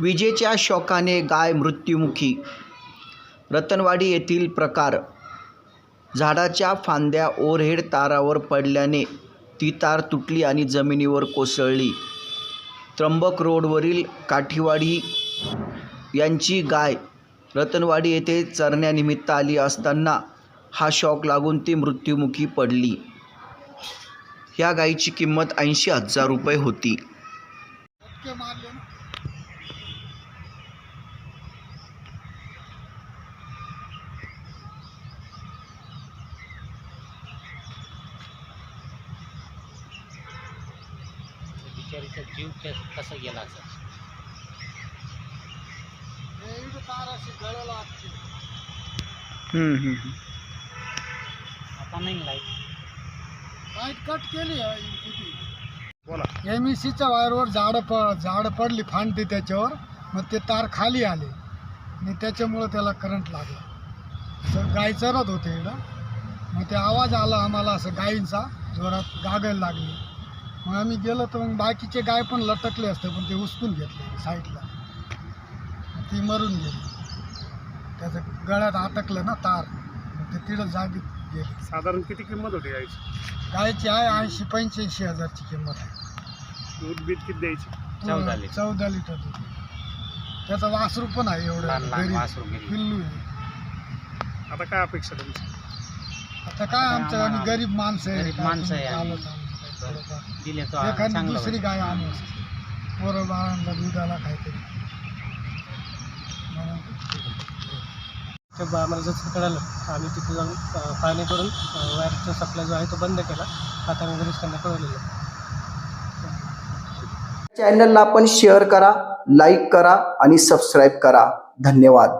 विजेच्या शॉकाने गाय मृत्युमुखी. रतनवाडी येथील प्रकार. झाडाच्या फांद्या ओरहेड तारावर पडल्याने ती तार तुटली आणि जमिनीवर कोसळली. त्र्यंबक रोडवरील काठीवाडी यांची गाय रतनवाडी येथे चरण्यानिमित्त आली असताना हा शॉक लागून ती मृत्युमुखी पडली. या गायीची किंमत ऐंशी हजार रुपये होती. बिचारीचा जीव कस गेला लागते. आता नाही लाइट लाइट कट केली आहे किती? बोला. एम ई सीच्या वायरवर झाडं प झाडं पडली फांदते त्याच्यावर मग ते तार खाली आले. आणि त्याच्यामुळं त्याला करंट लागला. असं गाय चरत होते इकडं. मग ते आवाज आला आम्हाला असं गायींचा जोरात गागायला लागली. मग आम्ही गेलो तर मग बाकीचे गाय पण लटकले असते पण ते उचकून घेतले साईडला. ती मरून गेली. त्याचं गळ्यात अटकलं ना तार मग ते तिथं जागी गेली. साधारण किती किंमत होती गायची? गायची आहे ऐंशी पंच्याऐंशी हजारची किंमत आहे. दूध बीत किती द्यायची? चौदा लिटर. चौदा लिटर दूध. त्याचा वासरू पण आहे एवढं लहान वासरू गेली. पिल्लू आहे. आता काय अपेक्षा तुमची? आता काय आमचं आम्ही गरीब माणसं आहे. गरीब माणसं आहे. आम्ही. चालत. दिले तो एखादी चांगलं दुसरी होईल. गाय आणू पोरं बाळांना दुधाला काहीतरी. म्हणून आम्हाला जसं कळालं आम्ही तिथे जाऊन अ, पाहणी करून अ, वायरचा सप्लाय जो आहे तो बंद केला. आता आम्ही घरीच त्यांना कळवलेलं आहे. चॅनलला आपण शेअर करा लाईक करा आणि सबस्क्राईब करा. धन्यवाद.